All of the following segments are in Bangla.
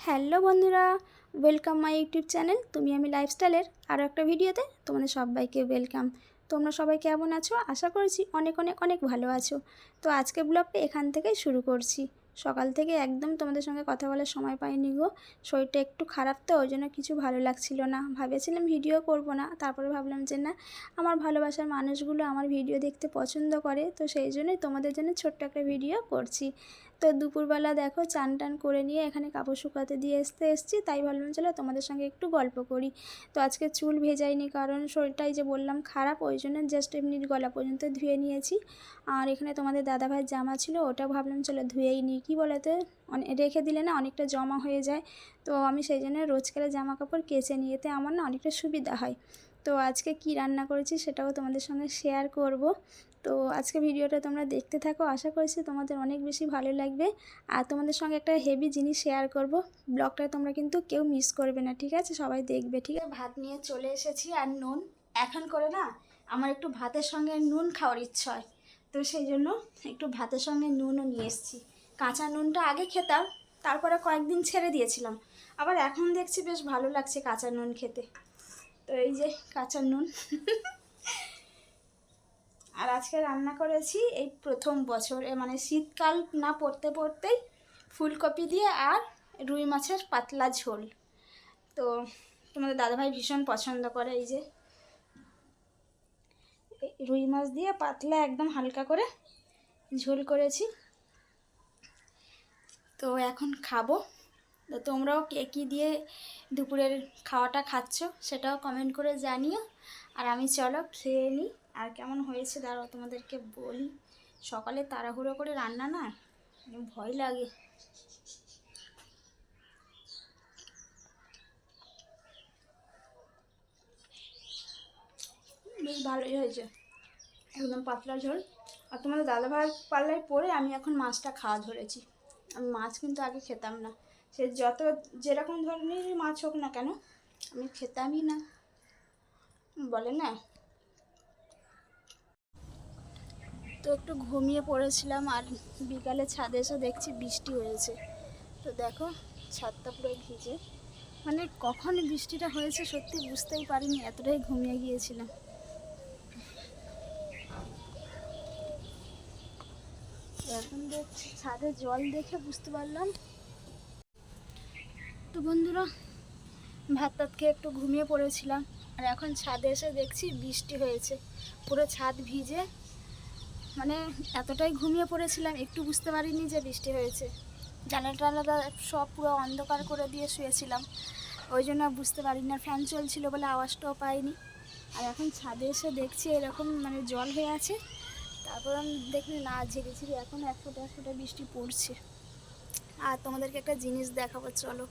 হ্যালো বন্ধুরা ওয়েলকাম মাই ইউটিউব চ্যানেল তুমি আমি লাইফস্টাইলের আরও একটা ভিডিওতে তোমাদের সবাইকে ওয়েলকাম তোমরা সবাই কেমন আছো? আশা করছি অনেক অনেক অনেক ভালো আছো। তো আজকে ব্লগটা এখান থেকেই শুরু করছি। সকাল থেকে একদম তোমাদের সঙ্গে কথা বলার সময় পাইনি গো। শরীরটা একটু খারাপ তো, ওই জন্য কিছু ভালো লাগছিল না। ভেবেছিলাম ভিডিও করব না, তারপরে ভাবলাম যে না, আমার ভালোবাসার মানুষগুলো আমার ভিডিও দেখতে পছন্দ করে, তো সেই জন্যই তোমাদের জন্য ছোট্ট একটা ভিডিও করছি। তো দুপুরবেলা দেখো চান টান করে নিয়ে এখানে কাপড় শুকাতে দিয়ে আসতে এসছি, তাই ভাবলাম চলো তোমাদের সঙ্গে একটু গল্প করি। তো আজকে চুল ভেজাইনি কারণ শরীরটাই যে বললাম খারাপ, ওই জন্য জাস্ট এমনি গলা পর্যন্ত ধুয়ে নিয়েছি। আর এখানে তোমাদের দাদাভাইয়ের জামা ছিল ওটা ভাবলাম চলো ধুয়েই নিই। কী বলতে রেখে দিলে না অনেকটা জমা হয়ে যায়। তো আমি সেই জন্য রোজকারে জামা কাপড় কেচে নিয়ে এতে আমার না অনেকটা সুবিধা হয়। তো আজকে কি রান্না করেছি সেটাও তোমাদের সঙ্গে শেয়ার করব। তো আজকে ভিডিওটা তোমরা দেখতে থাকো, আশা করছি তোমাদের অনেক বেশি ভালো লাগবে। আর তোমাদের সঙ্গে একটা হেভি জিনিস শেয়ার করব, ব্লগটা তোমরা কিন্তু কেউ মিস করবে না, ঠিক আছে? সবাই দেখবে, ঠিক আছে? ভাত নিয়ে চলে এসেছি আর নুন। এখন করে না, আমার একটু ভাতের সঙ্গে নুন খাওয়ার ইচ্ছা হয়। তো সেই জন্য একটু ভাতের সঙ্গে নুনও নিয়ে এসেছি। কাঁচা নুনটা আগে খেতাম, তারপরে কয়েকদিন ছেড়ে দিয়েছিলাম। আবার এখন দেখছি বেশ ভালো লাগছে কাঁচা নুন খেতে। এই যে কাঁচা নুন। আর আজকে রান্না করেছি এই প্রথম বছর মানে শীতকাল না পড়তে পড়তেই ফুলকপি দিয়ে আর রুই মাছের পাতলা ঝোল। তো তোমাদের দাদাভাই ভীষণ পছন্দ করে এই যে। রুই মাছ দিয়ে পাতলা একদম হালকা করে ঝোল করেছি। তো এখন খাব। তো তোমরাও কে কী দিয়ে দুপুরের খাওয়াটা খাচ্ছ, সেটাও কমেন্ট করে জানিও। আর আমি চলো খেয়ে নিই আর কেমন হয়েছে দাঁড়াও তোমাদেরকে বলি। সকালে তাড়াহুড়ো করে রান্না না, ভয় লাগে। বেশ ভালোই হয়েছে। একদম পাতলা ঝোল। আর তোমাদের দাদাভাই পাল্লায় পরে আমি এখন মাছটা খাওয়া ধরেছি। আমি মাছ কিন্তু আগে খেতাম না। সে যত যেরকম ধরনের মাছ হোক না কেন, আমি খেতামই না। বলে না? তো একটু ঘুমিয়ে পড়েছিলাম আর বিকালে ছাদে এসে দেখছি বৃষ্টি হয়েছে। তো দেখো, ছাদটা পুরো ভিজে। মানে কখন বৃষ্টিটা হয়েছে সত্যি বুঝতেই পারিনি, এতটাই ঘুমিয়ে গিয়েছিলাম। এখন দেখছি, ছাদে জল দেখে বুঝতে পারলাম বন্ধুরা, ভাত টাত খেয়ে একটু ঘুমিয়ে পড়েছিলাম। আর এখন ছাদে এসে দেখছি বৃষ্টি হয়েছে। পুরো ছাদ ভিজে মানে এতটাই ঘুমিয়ে পড়েছিলাম, একটু বুঝতে পারিনি যে বৃষ্টি হয়েছে। জানালা টানালা সব পুরো অন্ধকার করে দিয়ে শুয়েছিলাম। ওই জন্য বুঝতে পারি না ফ্যান চলছিল বলে আওয়াজটাও পাইনি। আর এখন ছাদে এসে দেখছি এরকম মানে জল হয়ে আছে। তারপর আমি দেখলি না ঝিরি ঝিরি এখন এক ফোঁটা এক ফোঁটা বৃষ্টি পড়ছে। আর তোমাদেরকে একটা জিনিস দেখাবো, চলো।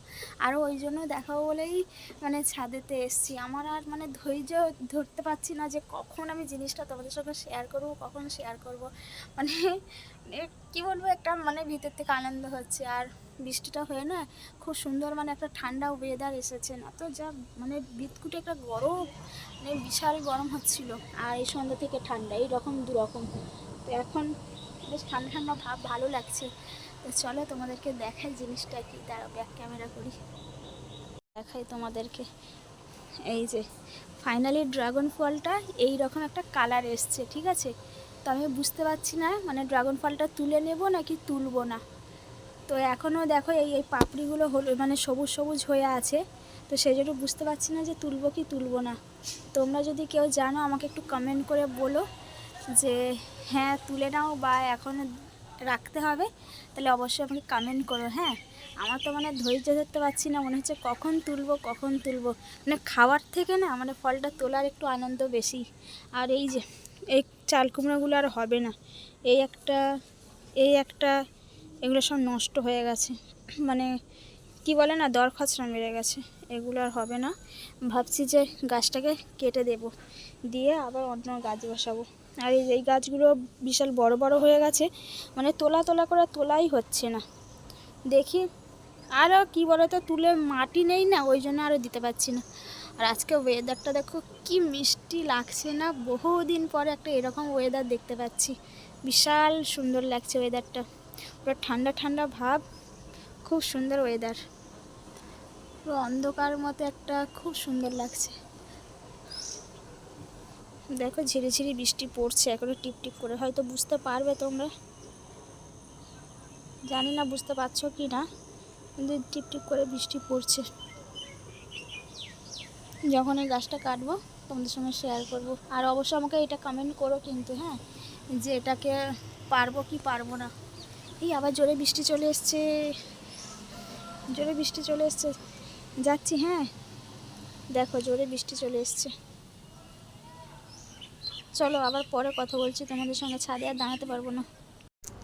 আরও ওই জন্য দেখাবো বলেই মানে ছাদেতে এসছি। আমার আর মানে ধৈর্য ধরতে পারছি না যে কখন আমি জিনিসটা তোমাদের সঙ্গে শেয়ার করব, কখন শেয়ার করব। মানে কী বলব, একটা মানে ভিতর থেকে আনন্দ হচ্ছে। আর বৃষ্টিটা হয়ে না খুব সুন্দর মানে একটা ঠান্ডা ওয়েদার এসেছে না তো, যা মানে বিদকুটে একটা গরম মানে বিশাল গরম হচ্ছিল। আর এই সন্ধ্যা থেকে ঠান্ডা, এইরকম দুরকম। তো এখন বেশ ঠান্ডা ঠান্ডা ভাব, ভালো লাগছে। তো চলো তোমাদেরকে দেখাই জিনিসটা কি তারা ব্যাক ক্যামেরা করি। দেখাই তোমাদেরকে। এই যে ফাইনালি ড্রাগন ফলটা এই রকম একটা কালার এসছে, ঠিক আছে? তো আমি বুঝতে পারছি না মানে ড্রাগন ফলটা তুলে নেব নাকি তুলবো না? তো এখনও দেখো এই এই পাপড়িগুলো হলো মানে সবুজ সবুজ হয়ে আছে, তো সেই জন্য বুঝতে পারছি না যে তুলবো কি তুলবো না। তোমরা যদি কেউ জানো, আমাকে একটু কমেন্ট করে বলো যে হ্যাঁ তুলে নাও বা এখন রাখতে হবে, তাহলে অবশ্যই আমাকে কমেন্ট করো হ্যাঁ? আমার তো মানে ধৈর্য ধরতে পারছি না, মনে হচ্ছে কখন তুলবো কখন তুলবো। মানে খাওয়ার থেকে না মানে ফলটা তোলার একটু আনন্দ বেশি। আর এই যে, এই চাল কুমড়োগুলো আর হবে না। এই একটা এই একটা, এগুলো সব নষ্ট হয়ে গেছে। মানে কি বলে না দর খচরা মেরে গেছে। এগুলো আর হবে না। ভাবছি যে গাছটাকে কেটে দেব। দিয়ে আবার অন্য গাছ বসাবো। আর এই এই গাছগুলো বিশাল বড় বড় হয়ে গেছে মানে তোলা তোলা করে তোলাই হচ্ছে না। দেখি আরও কী বলতো, তুলে মাটি নেই না, ওই জন্য আরও দিতে পারছি না। আর আজকে ওয়েদারটা দেখো কি মিষ্টি লাগছে না, বহুদিন পরে একটা এরকম ওয়েদার দেখতে পাচ্ছি। বিশাল সুন্দর লাগছে ওয়েদারটা পুরো ঠান্ডা ঠান্ডা ভাব, খুব সুন্দর ওয়েদার পুরো অন্ধকার মতো একটা, খুব সুন্দর লাগছে। দেখো ঝিরি ঝিরি বৃষ্টি পড়ছে, এখনও টিপ টিপ করে। হয়তো বুঝতে পারবে তোমরা। জানি না, বুঝতে পারছ কি না? কিন্তু টিপ টিপ করে বৃষ্টি পড়ছে। যখন এই গাছটা কাটবো, তোমাদের সঙ্গে শেয়ার করব। আর অবশ্যই আমাকে এটা কমেন্ট করো কিন্তু হ্যাঁ? যে এটাকে পারব কি পারব না। এই আবার জোরে বৃষ্টি চলে এসছে। জোরে বৃষ্টি চলে এসছে। যাচ্ছি হ্যাঁ? দেখো, জোরে বৃষ্টি চলে এসছে। চলো আবার পরে কথা বলছি, তোমাদের সঙ্গে ছাদে আর দাঁড়াতে পারব না।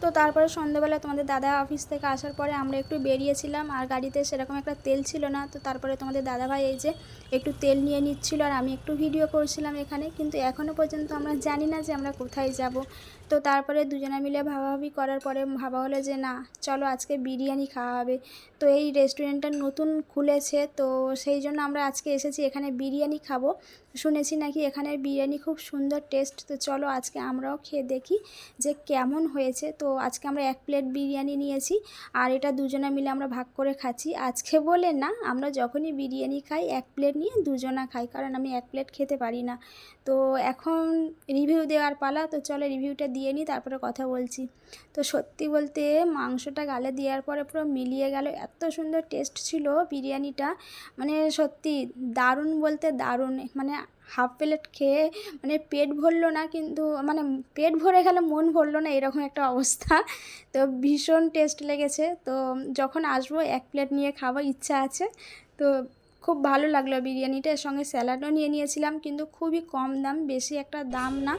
তো তারপরে সন্ধ্যেবেলা তোমাদের দাদা অফিস থেকে আসার পরে আমরা একটু বেরিয়েছিলাম, আর গাড়িতে সেরকম একটা তেল ছিল না, তো তারপরে তোমাদের দাদাভাই এই যে একটু তেল নিয়ে নিচ্ছিল, আর আমি একটু ভিডিও করছিলাম এখানে, কিন্তু এখনও পর্যন্ত আমরা জানি না যে আমরা কোথায় যাব। তো তারপরে দুজনে মিলে ভাবাভাবি করার পরে ভাবা হলো যে না, চলো আজকে বিরিয়ানি খাওয়া হবে। তো এই রেস্টুরেন্টটা নতুন খুলেছে, তো সেই জন্য আমরা আজকে এসেছি, এখানে বিরিয়ানি খাব। শুনেছি নাকি এখানের বিরিয়ানি খুব সুন্দর টেস্ট তো চলো আজকে আমরাও খেয়ে দেখি যে কেমন হয়েছে। তো আজকে আমরা এক প্লেট বিরিয়ানি নিয়েছি আর এটা দুজনে মিলে আমরা ভাগ করে খাচ্ছি। আজকে বলে না, আমরা যখনই বিরিয়ানি খাই, এক প্লেট নিয়ে দুজনা খাই, কারণ আমি এক প্লেট খেতে পারি না। তো এখন রিভিউ দেওয়ার পালা, তো চলো রিভিউটা দিয়ে নিই তারপরে কথা বলছি। তো সত্যি বলতে মাংসটা গালে দেওয়ার পরে পুরো মিলিয়ে গেল, এত সুন্দর টেস্ট ছিল বিরিয়ানিটা। মানে সত্যি দারুণ বলতে দারুণ মানে হাফ প্লেট খেয়ে মানে পেট ভরলো না কিন্তু মানে পেট ভরে গেলে মন ভরলো না, এরকম একটা অবস্থা। তো ভীষণ টেস্ট লেগেছে। তো যখন আসব, এক প্লেট নিয়ে খাওয়ার ইচ্ছা আছে। তো খুব ভালো লাগল বিরিয়ানিটা। এর সঙ্গে স্যালাডও নিয়ে নিয়েছিলাম, কিন্তু খুবই কম দাম, বেশি একটা দাম না।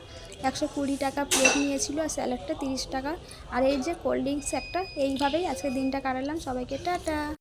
একশো কুড়ি টাকা প্লেট নিয়েছিল, আর স্যালাডটা তিরিশ টাকা। আর এই যে কোল্ড ড্রিঙ্কস একটা, এইভাবেই আজকে দিনটা কাটালাম। সবাইকে টাটা!